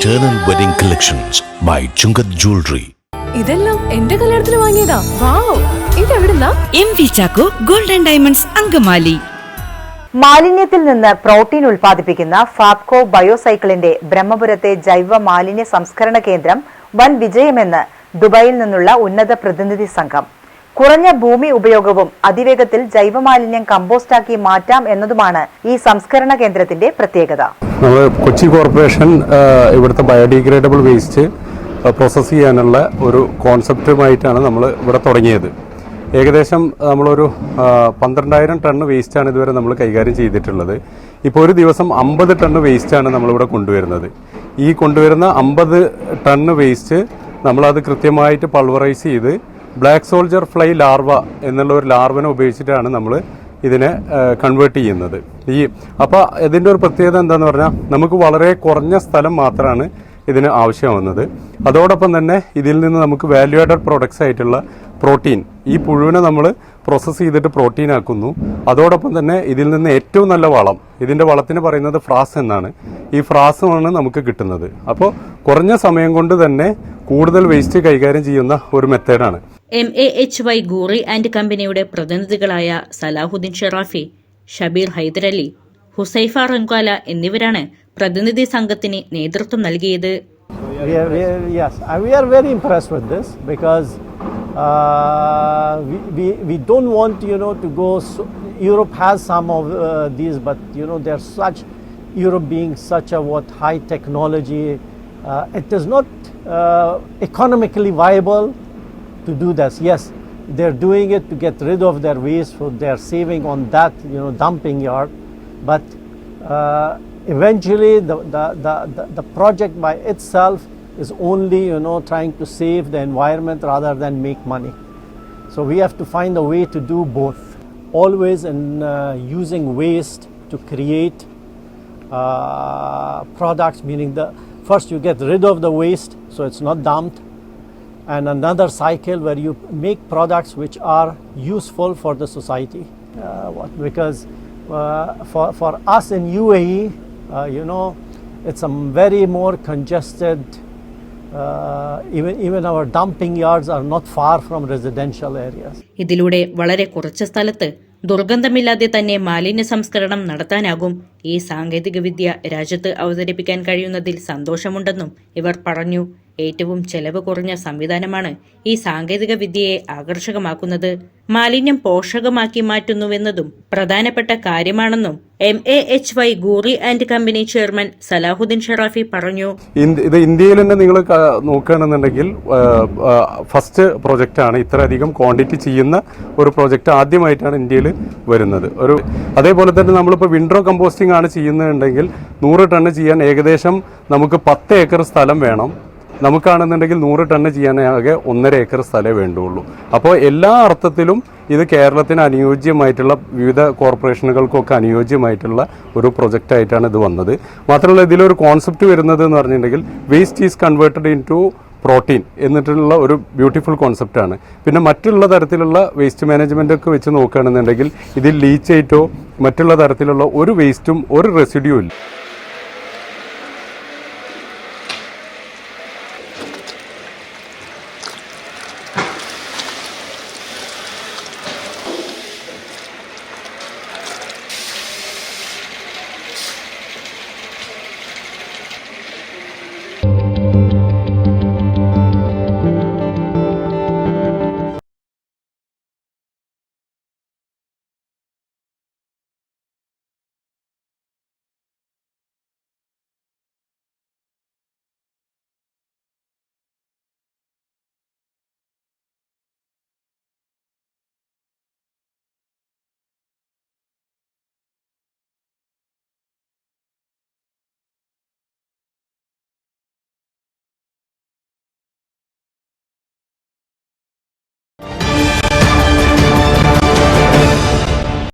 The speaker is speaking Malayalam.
Eternal wedding collections by Chungath jewellery ഇതെല്ലാം എന്റെ കല്യാണത്തിന് വാങ്ങിയതാ. Wow ഇതെവിടുന്നാ? M V Chacko golden diamonds Angamaly. മാലിന്യത്തിൽ നിന്ന് പ്രോട്ടീൻ ഉൽപ്പാദിപ്പിക്കുന്ന ഫാബ്കോ ബയോസൈക്കിളിന്റെ ബ്രഹ്മപുരത്തെ ജൈവ മാലിന്യ സംസ്കരണ കേന്ദ്രം വൻ വിജയമെന്ന് ദുബായിൽ നിന്നുള്ള ഉന്നത പ്രതിനിധി സംഘം. കുറഞ്ഞ ഭൂമി ഉപയോഗവും അതിവേഗത്തിൽ ജൈവമാലിന്യം കമ്പോസ്റ്റാക്കി മാറ്റാം എന്നതുമാണ് ഈ സംസ്കരണ കേന്ദ്രത്തിന്റെ പ്രത്യേകത. നമ്മൾ കൊച്ചി കോർപ്പറേഷൻ ഇവിടുത്തെ ബയോഡിഗ്രേഡബിൾ വേസ്റ്റ് പ്രോസസ്സ് ചെയ്യാനുള്ള ഒരു കോൺസെപ്റ്റുമായിട്ടാണ് നമ്മൾ ഇവിടെ തുടങ്ങിയത്. ഏകദേശം നമ്മളൊരു പന്ത്രണ്ടായിരം ടണ്ണ് വേസ്റ്റാണ് ഇതുവരെ നമ്മൾ കൈകാര്യം ചെയ്തിട്ടുള്ളത്. ഇപ്പോൾ ഒരു ദിവസം അമ്പത് ടണ്ണ് വേസ്റ്റാണ് നമ്മളിവിടെ കൊണ്ടുവരുന്നത്. ഈ കൊണ്ടുവരുന്ന അമ്പത് ടണ്ണ് വേസ്റ്റ് നമ്മളത് കൃത്യമായിട്ട് പൾവറൈസ് ചെയ്ത് ബ്ലാക്ക് സോൾജർ ഫ്ലൈ ലാർവ എന്നുള്ള ഒരു ലാർവനെ ഉപയോഗിച്ചിട്ടാണ് നമ്മൾ ഇതിനെ കൺവേർട്ട് ചെയ്യുന്നത്. ഈ അപ്പോൾ ഇതിന്റെ ഒരു പ്രത്യേകത എന്താണെന്ന് പറഞ്ഞാൽ നമുക്ക് വളരെ കുറഞ്ഞ സ്ഥലം മാത്രമാണ് ഇതിന് ആവശ്യമാവുന്നത് അതോടൊപ്പം തന്നെ ഇതിൽ നിന്ന് നമുക്ക് വാല്യൂ ആഡഡ് പ്രോഡക്ട്സ് ആയിട്ടുള്ള പ്രോട്ടീൻ ഈ പുഴുവിനെ നമ്മൾ പ്രോസസ്സ് ചെയ്തിട്ട് പ്രോട്ടീൻ ആക്കുന്നു. അതോടൊപ്പം തന്നെ ഇതിൽ നിന്ന് ഏറ്റവും നല്ല വളം ഇതിന്റെ വളത്തിന് പറയുന്നത് ഫ്രാസ് എന്നാണ്. ഈ ഫ്രാസുമാണ് നമുക്ക് കിട്ടുന്നത്. അപ്പോൾ കുറഞ്ഞ സമയം കൊണ്ട് തന്നെ കൂടുതൽ വേസ്റ്റ് കൈകാര്യം ചെയ്യുന്ന ഒരു മെത്തേഡാണ് M A H Y Ghouri and കമ്പനിയുടെ പ്രതിനിധികളായ സലാഹുദ്ദീൻ ഷെറാഫി ഷബീർ ഹൈദരലി ഹുസൈഫ റങ്കാല എന്നിവരാണ് പ്രതിനിധി സംഘത്തിന് നേതൃത്വം നൽകിയത് We are, we are, yes, uh, we are very impressed with this because uh, we, we, we don't want you know to go. So, Europe has some of uh, these, but you know they're such. Europe being such a what high technology, uh, it is not uh, economically viable to do this. Yes, they're doing it to get rid of their waste, so they're saving on that you know dumping yard, but uh, eventually the, the, the, the, project by itself is only you know trying to save the environment rather than make money. So we have to find a way to do both. Always in uh, using waste to create uh, products meaning the first you get rid of the waste so it's not dumped. And another cycle where you make products which are useful for the society. Uh, what, because for, for us in UAE, uh, you know, it's a very more congested. Uh, even even our dumping yards are not far from residential areas. ഇതിലൂടെ വളരെ കുറച്ച് സ്ഥലത്ത് ദുർഗന്ധമില്ലാതെ തന്നെ മാലിന്യ സംസ്കരണം നടത്താനാകും ഈ സാങ്കേതികവിദ്യ രാജ്യത്ത് അവതരിപ്പിക്കാൻ കഴിയുന്നതിൽ സന്തോഷമുണ്ടെന്നും ഇവർ പറഞ്ഞു. ഏറ്റവും ചെലവ് കുറഞ്ഞ സംവിധാനമാണ് ഈ സാങ്കേതിക വിദ്യയെ ആകർഷകമാക്കുന്നത്. മാലിന്യം പോഷകമാക്കി മാറ്റുന്നുവെന്നതും പ്രധാനപ്പെട്ട കാര്യമാണെന്നും M A H Y Ghouri and company chairman Salahuddin Sharafi പറഞ്ഞു. ഇത് ഇന്ത്യയിൽ തന്നെ നിങ്ങൾ നോക്കുകയാണെന്നുണ്ടെങ്കിൽ ഫസ്റ്റ് പ്രൊജക്റ്റാണ് ഇത്രയധികം ക്വാണ്ടിറ്റി ചെയ്യുന്ന ഒരു പ്രോജക്റ്റ് ആദ്യമായിട്ടാണ് ഇന്ത്യയിൽ വരുന്നത്. ഒരു അതേപോലെ തന്നെ നമ്മളിപ്പോൾ വിൻഡ്രോ കമ്പോസ്റ്റിംഗ് ആണ് ചെയ്യുന്നതുണ്ടെങ്കിൽ നൂറ് ടണ്ണ് ചെയ്യാൻ ഏകദേശം നമുക്ക് പത്ത് ഏക്കർ സ്ഥലം വേണം. നമുക്കാണെന്നുണ്ടെങ്കിൽ നൂറ് ടണ്ണ് ചെയ്യാനാകെ ഒന്നര ഏക്കർ സ്ഥലമേ വേണ്ടുള്ളൂ. അപ്പോൾ എല്ലാ അർത്ഥത്തിലും ഇത് കേരളത്തിന് അനുയോജ്യമായിട്ടുള്ള വിവിധ കോർപ്പറേഷനുകൾക്കൊക്കെ അനുയോജ്യമായിട്ടുള്ള ഒരു പ്രൊജക്റ്റ് ആയിട്ടാണ് ഇത് വന്നത്. മാത്രമല്ല ഇതിലൊരു കോൺസെപ്റ്റ് വരുന്നത് എന്ന് പറഞ്ഞിട്ടുണ്ടെങ്കിൽ waste is converted into protein എന്നിട്ടുള്ള ഒരു ബ്യൂട്ടിഫുൾ കോൺസെപ്റ്റാണ്. പിന്നെ മറ്റുള്ള തരത്തിലുള്ള വേസ്റ്റ് മാനേജ്മെന്റ് ഒക്കെ വെച്ച് നോക്കുകയാണെന്നുണ്ടെങ്കിൽ ഇതിൽ ലീച്ചേറ്റോ മറ്റുള്ള തരത്തിലുള്ള ഒരു വേസ്റ്റും ഒരു റെസിഡ്യൂ ഇല്ല.